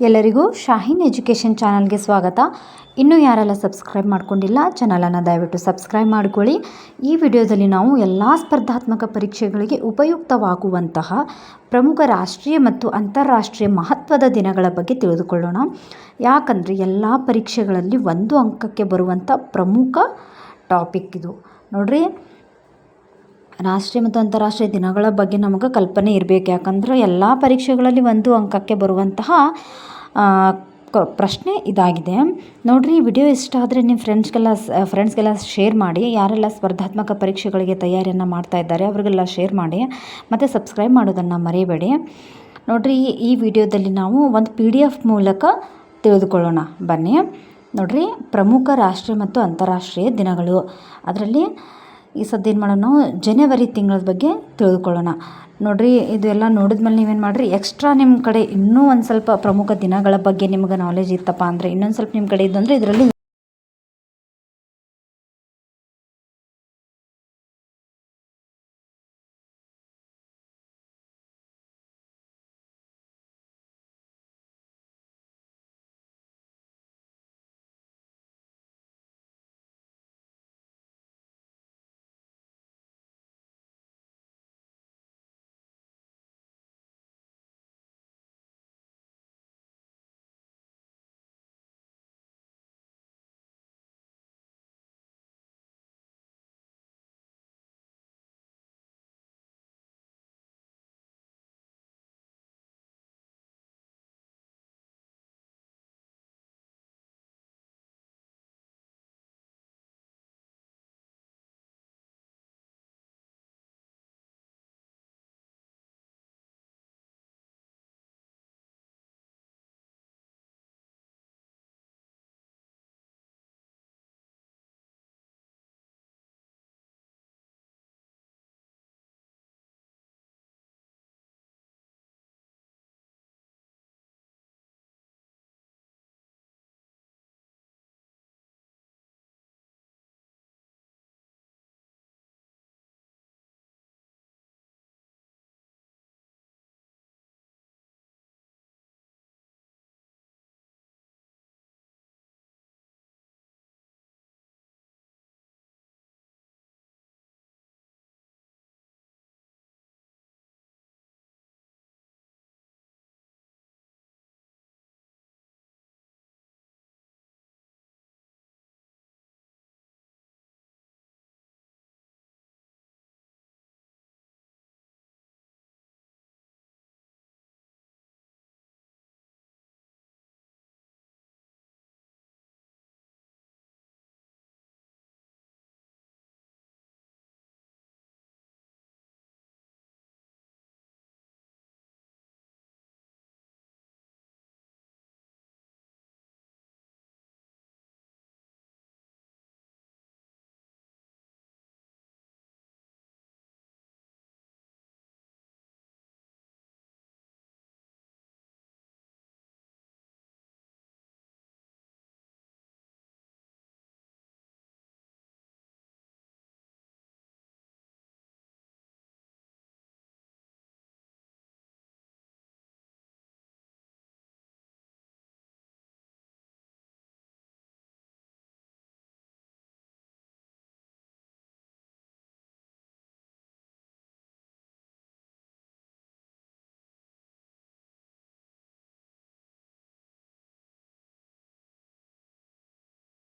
ಎಲ್ಲರಿಗೂ ಶಾಹೀನ್ ಎಜುಕೇಷನ್ ಚಾನಲ್ಗೆ ಸ್ವಾಗತ. ಇನ್ನೂ ಯಾರೆಲ್ಲ ಸಬ್ಸ್ಕ್ರೈಬ್ ಮಾಡ್ಕೊಂಡಿಲ್ಲ, ಚಾನಲನ್ನು ದಯವಿಟ್ಟು ಸಬ್ಸ್ಕ್ರೈಬ್ ಮಾಡಿಕೊಳ್ಳಿ. ಈ ವಿಡಿಯೋದಲ್ಲಿ ನಾವು ಎಲ್ಲ ಸ್ಪರ್ಧಾತ್ಮಕ ಪರೀಕ್ಷೆಗಳಿಗೆ ಉಪಯುಕ್ತವಾಗುವಂತಹ ಪ್ರಮುಖ ರಾಷ್ಟ್ರೀಯ ಮತ್ತು ಅಂತಾರಾಷ್ಟ್ರೀಯ ಮಹತ್ವದ ದಿನಗಳ ಬಗ್ಗೆ ತಿಳಿದುಕೊಳ್ಳೋಣ. ಯಾಕಂದರೆ ಎಲ್ಲ ಪರೀಕ್ಷೆಗಳಲ್ಲಿ ಒಂದು ಅಂಕಕ್ಕೆ ಬರುವಂಥ ಪ್ರಮುಖ ಟಾಪಿಕ್ ಇದು. ನೋಡ್ರಿ ರಾಷ್ಟ್ರೀಯ ಮತ್ತು ಅಂತಾರಾಷ್ಟ್ರೀಯ ದಿನಗಳ ಬಗ್ಗೆ ನಮಗೆ ಕಲ್ಪನೆ ಇರಬೇಕು. ಯಾಕಂದ್ರೆ ಎಲ್ಲ ಪರೀಕ್ಷೆಗಳಲ್ಲಿ ಒಂದು ಅಂಕಕ್ಕೆ ಬರುವಂತಹ ಪ್ರಶ್ನೆ ಇದಾಗಿದೆ. ನೋಡಿರಿ, ಈ ವಿಡಿಯೋ ಇಷ್ಟ ಆದರೆ ನಿಮ್ಮ ಫ್ರೆಂಡ್ಸ್ಗೆಲ್ಲ ಫ್ರೆಂಡ್ಸ್ಗೆಲ್ಲ ಶೇರ್ ಮಾಡಿ. ಯಾರೆಲ್ಲ ಸ್ಪರ್ಧಾತ್ಮಕ ಪರೀಕ್ಷೆಗಳಿಗೆ ತಯಾರಿಯನ್ನು ಮಾಡ್ತಾ ಇದ್ದಾರೆ, ಅವರಿಗೆಲ್ಲ ಶೇರ್ ಮಾಡಿ. ಮತ್ತು ಸಬ್ಸ್ಕ್ರೈಬ್ ಮಾಡೋದನ್ನು ಮರೆಯಬೇಡಿ ನೋಡಿರಿ, ಈ ವಿಡಿಯೋದಲ್ಲಿ ನಾವು ಒಂದು ಪಿ ಡಿ ಎಫ್ ಮೂಲಕ ತಿಳಿದುಕೊಳ್ಳೋಣ. ಬನ್ನಿ. ನೋಡ್ರಿ, ಪ್ರಮುಖ ರಾಷ್ಟ್ರೀಯ ಮತ್ತು ಅಂತಾರಾಷ್ಟ್ರೀಯ ದಿನಗಳು. ಅದರಲ್ಲಿ ಈ ಸದ್ಯ ಏನು ಮಾಡೋಣ? ನಾವು ಜನವರಿ ತಿಂಗಳ ಬಗ್ಗೆ ತಿಳಿದುಕೊಳ್ಳೋಣ ನೋಡ್ರಿ, ಇದೆಲ್ಲ ನೋಡಿದ್ಮೇಲೆ ನೀವೇನು ಮಾಡಿರಿ? ಎಕ್ಸ್ಟ್ರಾ ನಿಮ್ಮ ಕಡೆ ಇನ್ನೂ ಒಂದು ಸ್ವಲ್ಪ ಪ್ರಮುಖ ದಿನಗಳ ಬಗ್ಗೆ ನಿಮ್ಗೆ ನಾಲೆಜ್ ಇತ್ತಪ್ಪ ಅಂದರೆ ಇನ್ನೊಂದು ಸ್ವಲ್ಪ ನಿಮ್ಮ ಕಡೆ ಇದ್ದು ಅಂದರೆ ಇದರಲ್ಲಿ